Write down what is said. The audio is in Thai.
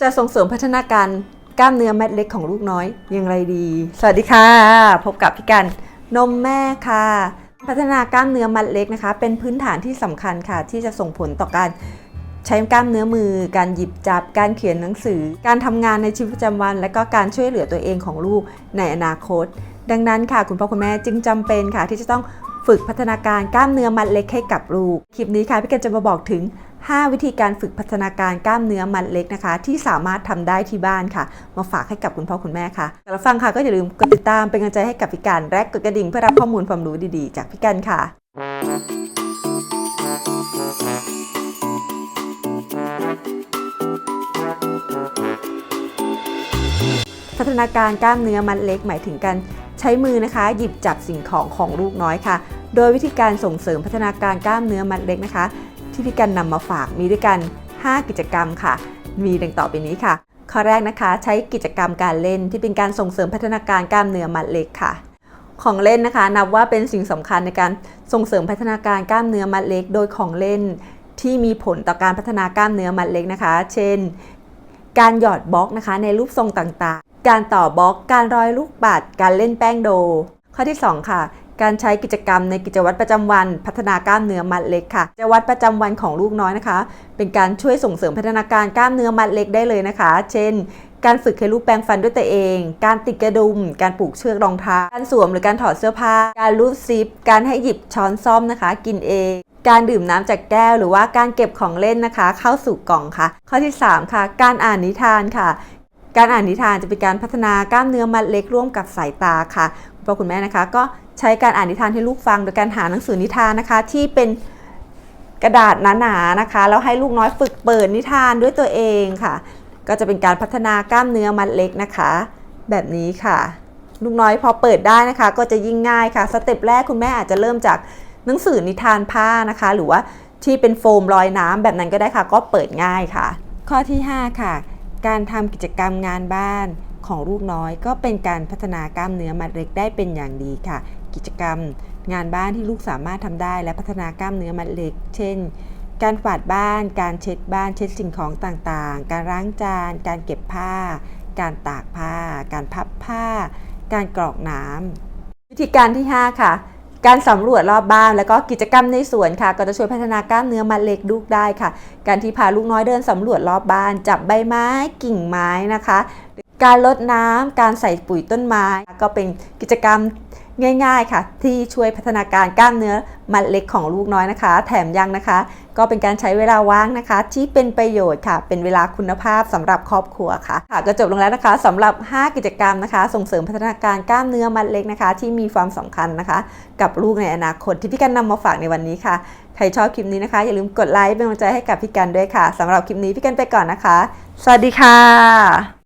จะส่งเสริมพัฒนาการกล้ามเนื้อเม็ดเล็กของลูกน้อยอย่างไรดี สวัสดีค่ะ พบกับพี่กันนมแม่ค่ะ พัฒนากล้ามเนื้อมัดเล็กนะคะ เป็นพื้นฐานที่สำคัญค่ะ ที่จะส่งผลต่อการ ใช้กล้ามเนื้อมือ การหยิบจับ การเขียนหนังสือ การทำงานในชีวิตประจำวัน และก็การช่วยเหลือตัวเองของลูกในอนาคต ดังนั้นค่ะ คุณพ่อคุณแม่จึงจำเป็นค่ะ ที่จะต้องฝึกพัฒนาการกล้ามเนื้อมัดเล็กให้กับลูก คลิปนี้ค่ะพี่กันจะมาบอกถึง 5 วิธีการฝึกพัฒนาการกล้ามเนื้อมัดเล็กนะคะ ที่สามารถทำได้ที่บ้านค่ะ มาฝากให้กับคุณพ่อคุณแม่ค่ะก่อนรับฟังค่ะก็อย่าลืมกดติดตามเป็นกำลังใจให้กับพี่กันและกดกระดิ่งเพื่อรับข้อมูลความรู้ดีๆ จากพี่กันค่ะ พัฒนาการกล้ามเนื้อมัดเล็กหมายถึงการใช้มือนะคะ หยิบจับสิ่งของของลูกน้อยค่ะ โดยวิธีการส่งเสริมพัฒนาการกล้ามเนื้อมัดเล็กนะคะ ที่พี่กันนำมาฝากมีด้วยกัน 5 กิจกรรมค่ะ มีดังต่อไปนี้ค่ะ ข้อแรกนะคะ ใช้กิจกรรมการเล่นที่เป็นการส่งเสริมพัฒนาการกล้ามเนื้อมัดเล็กค่ะของเล่นนะคะ นับว่าเป็นสิ่งสำคัญในการส่งเสริมพัฒนาการกล้ามเนื้อมัดเล็ก โดยของเล่นที่มีผลต่อการพัฒนากล้ามเนื้อมัดเล็กนะคะ เช่น การหยอดบล็อกนะคะ ในรูปทรงต่าง การต่อบล็อก การร้อยลูกปัด การเล่นแป้งโด ข้อที่ 2 ค่ะ การใช้กิจกรรมในกิจวัตรประจำวัน พัฒนากล้ามเนื้อมัดเล็กค่ะกิจวัตรประจำวันของลูกน้อยนะคะ เป็นการช่วยส่งเสริมพัฒนาการกล้ามเนื้อมัดเล็กได้เลยนะคะ เช่น การฝึกให้ลูกแปรงฟันด้วยตัวเอง การติดกระดุม การผูกเชือกรองเท้า การสวมหรือการถอดเสื้อผ้า การรูดซิป การให้หยิบช้อนซ่อมนะคะ กินเองการดื่มน้ำจากแก้วหรือว่าการเก็บของเล่นนะคะ เข้าสู่กล่องค่ะ ข้อที่ 3 ค่ะ การอ่านนิทานค่ะ การอ่านนิทานจะเป็นการพัฒนากล้ามเนื้อมัดเล็กร่วมกับสายตาค่ะคุณพ่อคุณแม่นะคะ ก็ใช้การอ่านนิทานให้ลูกฟัง โดยการหาหนังสือนิทานนะคะ ที่เป็นกระดาษหนาๆนะคะแล้วให้ลูกน้อยฝึกเปิดนิทานด้วยตัวเองค่ะ ก็จะเป็นการพัฒนากล้ามเนื้อมัดเล็กนะคะ แบบนี้ค่ะ ลูกน้อยพอเปิดได้นะคะ ก็จะยิ่งง่ายค่ะสเต็ปแรกคุณแม่อาจจะเริ่มจากหนังสือนิทานผ้านะคะ หรือว่าที่เป็นโฟมลอยน้ำแบบนั้นก็ได้ค่ะ ก็เปิดง่ายค่ะ ข้อที่ 5 ค่ะ การทำกิจกรรมงานบ้านของลูกน้อยก็เป็นการพัฒนากล้ามเนื้อมัดเล็กได้เป็นอย่างดีค่ะ กิจกรรมงานบ้านที่ลูกสามารถทำได้และพัฒนากล้ามเนื้อมัดเล็ก เช่น การฝาดบ้าน การเช็ดบ้าน เช็ดสิ่งของต่างๆ การล้างจาน การเก็บผ้า การตากผ้า การพับผ้า การกรอกน้ำวิธีการที่ 5 ค่ะ การสำรวจรอบบ้านแล้วก็กิจกรรมในสวนค่ะ ก็จะช่วยพัฒนากล้ามเนื้อมัดเล็กลูกได้ค่ะ การที่พาลูกน้อยเดินสำรวจรอบบ้าน จับใบไม้กิ่งไม้นะคะ การลดน้ำการใส่ปุ๋ยต้นไม้ ก็เป็นกิจกรรม ง่ายๆค่ะ ที่ช่วยพัฒนาการกล้ามเนื้อมัดเล็กของลูกน้อยนะคะ แถมยังนะคะ ก็เป็นการใช้เวลาว่างนะคะ ที่เป็นประโยชน์ค่ะ เป็นเวลาคุณภาพสำหรับครอบครัวค่ะค่ะก็จบลงแล้วนะคะสำหรับ 5 กิจกรรมนะคะ ส่งเสริมพัฒนาการกล้ามเนื้อมัดเล็กนะคะ ที่มีความสำคัญนะคะ กับลูกในอนาคตที่พี่กันนำมาฝากในวันนี้ค่ะใครชอบคลิปนี้นะคะ อย่าลืมกดไลค์เป็นกำลังใจให้กับพี่กันด้วยค่ะสำหรับคลิปนี้พี่กันไปก่อนนะคะ สวัสดีค่ะ